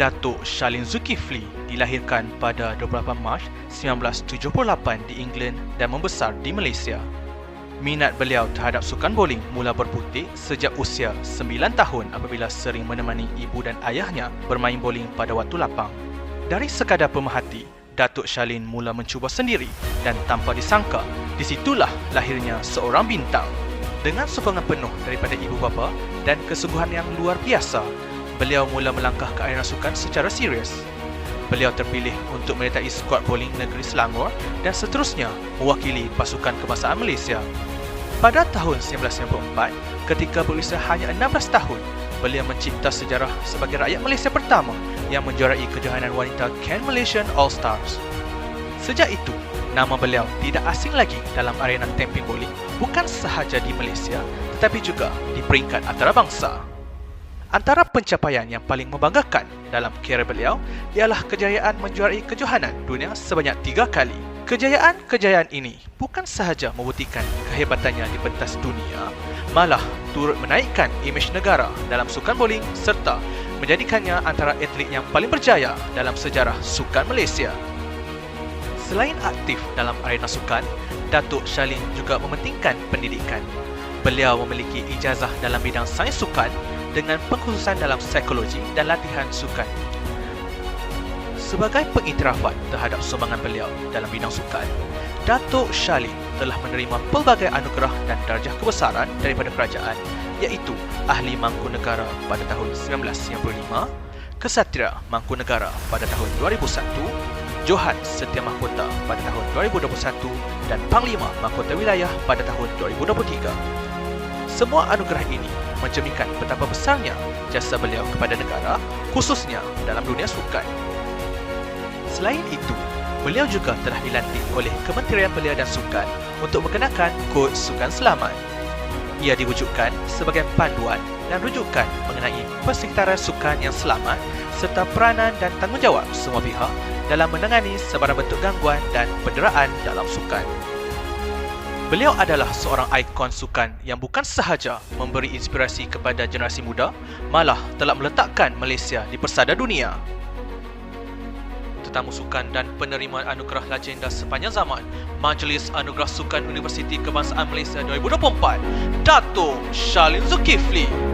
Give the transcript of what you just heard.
Datuk Shalin Zulkifli dilahirkan pada 28 Mac 1978 di England dan membesar di Malaysia. Minat beliau terhadap sukan bowling mula berputik sejak usia 9 tahun apabila sering menemani ibu dan ayahnya bermain bowling pada waktu lapang. Dari sekadar pemerhati, Datuk Shalin mula mencuba sendiri dan tanpa disangka, disitulah lahirnya seorang bintang. Dengan sokongan penuh daripada ibu bapa dan kesungguhan yang luar biasa, beliau mula melangkah ke arena sukan secara serius. Beliau terpilih untuk menyertai skuad bowling negeri Selangor dan seterusnya mewakili pasukan kebangsaan Malaysia. Pada tahun 1994, ketika berusia hanya 16 tahun, beliau mencipta sejarah sebagai rakyat Malaysia pertama yang menjuarai kejohanan wanita Can Malaysian All Stars. Sejak itu, nama beliau tidak asing lagi dalam arena tamping bowling bukan sahaja di Malaysia tetapi juga di peringkat antarabangsa. Antara pencapaian yang paling membanggakan dalam kerjaya beliau ialah kejayaan menjuarai kejohanan dunia sebanyak tiga kali. Kejayaan-kejayaan ini bukan sahaja membuktikan kehebatannya di pentas dunia, malah turut menaikkan imej negara dalam sukan bowling serta menjadikannya antara atlet yang paling berjaya dalam sejarah sukan Malaysia. Selain aktif dalam arena sukan, Datuk Shalin juga mementingkan pendidikan. Beliau memiliki ijazah dalam bidang sains sukan dengan pengkhususan dalam psikologi dan latihan sukan. Sebagai pengiktirafan terhadap sumbangan beliau dalam bidang sukan, Datuk Shalin telah menerima pelbagai anugerah dan darjah kebesaran daripada kerajaan iaitu Ahli Mangkunegara pada tahun 1995, Kesatria Mangkunegara pada tahun 2001, Johan Setia Mahkota pada tahun 2021 dan Panglima Mahkota Wilayah pada tahun 2023. Semua anugerah ini mencerminkan betapa besarnya jasa beliau kepada negara khususnya dalam dunia sukan. Selain itu, beliau juga telah dilantik oleh Kementerian Belia dan Sukan untuk mengenakan kod sukan selamat. Ia diwujudkan sebagai panduan dan rujukan mengenai persekitaran sukan yang selamat serta peranan dan tanggungjawab semua pihak dalam menangani sebarang bentuk gangguan dan penderaan dalam sukan. Beliau adalah seorang ikon sukan yang bukan sahaja memberi inspirasi kepada generasi muda, malah telah meletakkan Malaysia di persada dunia. Tetamu sukan dan penerima anugerah legenda sepanjang zaman, Majlis Anugerah Sukan Universiti Kebangsaan Malaysia 2024, Dato' Shalin Zulkifli.